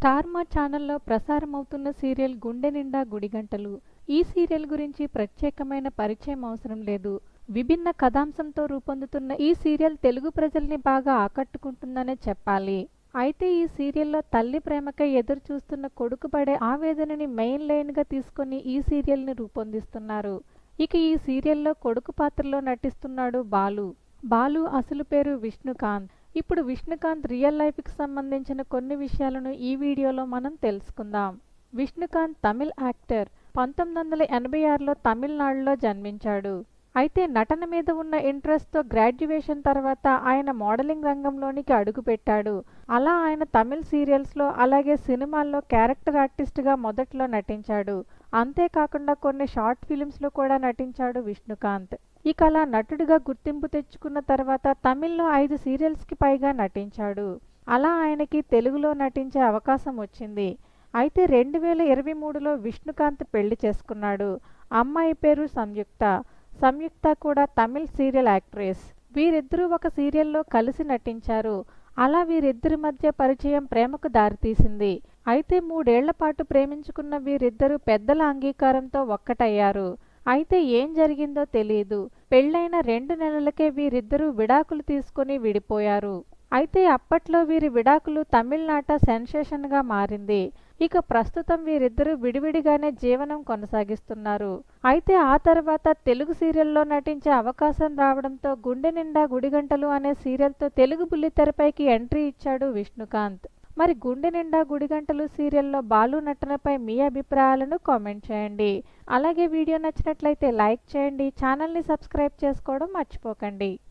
Star మా ఛానల్లో ప్రసారమవుతున్న serial గుండె నిండా గుడిగంటలు. ఈ సీరియల్ గురించి ప్రత్యేకమైన పరిచయం అవసరం లేదు. విభిన్న కథాంశంతో రూపొందుతున్న ఈ సీరియల్ తెలుగు ప్రజల్ని బాగా ఆకట్టుకుంటుందనే చెప్పాలి. అయితే ఈ సీరియల్లో తల్లి ప్రేమకై ఎదురు చూస్తున్న కొడుకు పడే ఆవేదనని మెయిన్ లైన్గా తీసుకొని ఈ సీరియల్ని రూపొందిస్తున్నారు. ఇక ఈ సీరియల్లో కొడుకు పాత్రలో నటిస్తున్నాడు బాలు. బాలు అసలు పేరు విష్ణుకాంత్. ఇప్పుడు విష్ణుకాంత్ రియల్ లైఫ్కి సంబంధించిన కొన్ని విషయాలను ఈ వీడియోలో మనం తెలుసుకుందాం. విష్ణుకాంత్ తమిళ్ యాక్టర్. పంతొమ్మిది వందల ఎనభై ఆరులో తమిళనాడులో జన్మించాడు. అయితే నటన మీద ఉన్న ఇంట్రెస్ట్తో గ్రాడ్యుయేషన్ తర్వాత ఆయన మోడలింగ్ రంగంలోనికి అడుగుపెట్టాడు. అలా ఆయన తమిళ్ సీరియల్స్లో అలాగే సినిమాల్లో క్యారెక్టర్ ఆర్టిస్ట్గా మొదట్లో నటించాడు. అంతేకాకుండా కొన్ని షార్ట్ ఫిలిమ్స్లో కూడా నటించాడు విష్ణుకాంత్. ఇక అలా నటుడిగా గుర్తింపు తెచ్చుకున్న తర్వాత తమిళ్ళో ఐదు సీరియల్స్కి పైగా నటించాడు. అలా ఆయనకి తెలుగులో నటించే అవకాశం వచ్చింది. అయితే రెండు వేల ఇరవై మూడులో విష్ణుకాంత్ పెళ్ళి చేసుకున్నాడు. అమ్మాయి పేరు సంయుక్త. సంయుక్త కూడా తమిళ్ సీరియల్ యాక్ట్రెస్. వీరిద్దరూ ఒక సీరియల్లో కలిసి నటించారు. అలా వీరిద్దరి మధ్య పరిచయం ప్రేమకు దారితీసింది. అయితే మూడేళ్ళ పాటు ప్రేమించుకున్న వీరిద్దరూ పెద్దల అంగీకారంతో ఒక్కటయ్యారు. అయితే ఏం జరిగిందో తెలియదు పెళ్ళైన రెండు నెలలకే వీరిద్దరూ విడాకులు తీసుకుని విడిపోయారు. అయితే అప్పట్లో వీరి విడాకులు తమిళనాట సెన్సేషన్గా మారింది. ఇక ప్రస్తుతం వీరిద్దరూ విడివిడిగానే జీవనం కొనసాగిస్తున్నారు. అయితే ఆ తర్వాత తెలుగు సీరియల్లో నటించే అవకాశం రావడంతో గుండె నిండా గుడిగంటలు అనే సీరియల్తో తెలుగు బుల్లితెరపైకి ఎంట్రీ ఇచ్చాడు విష్ణుకాంత్. మరి గుండె నిండా గుడిగంటలు సీరియల్లో బాలు నటనపై మీ అభిప్రాయాలను కామెంట్ చేయండి. అలాగే వీడియో నచ్చినట్లయితే లైక్ చేయండి ఛానల్ని సబ్స్క్రైబ్ చేసుకోవడం మర్చిపోకండి.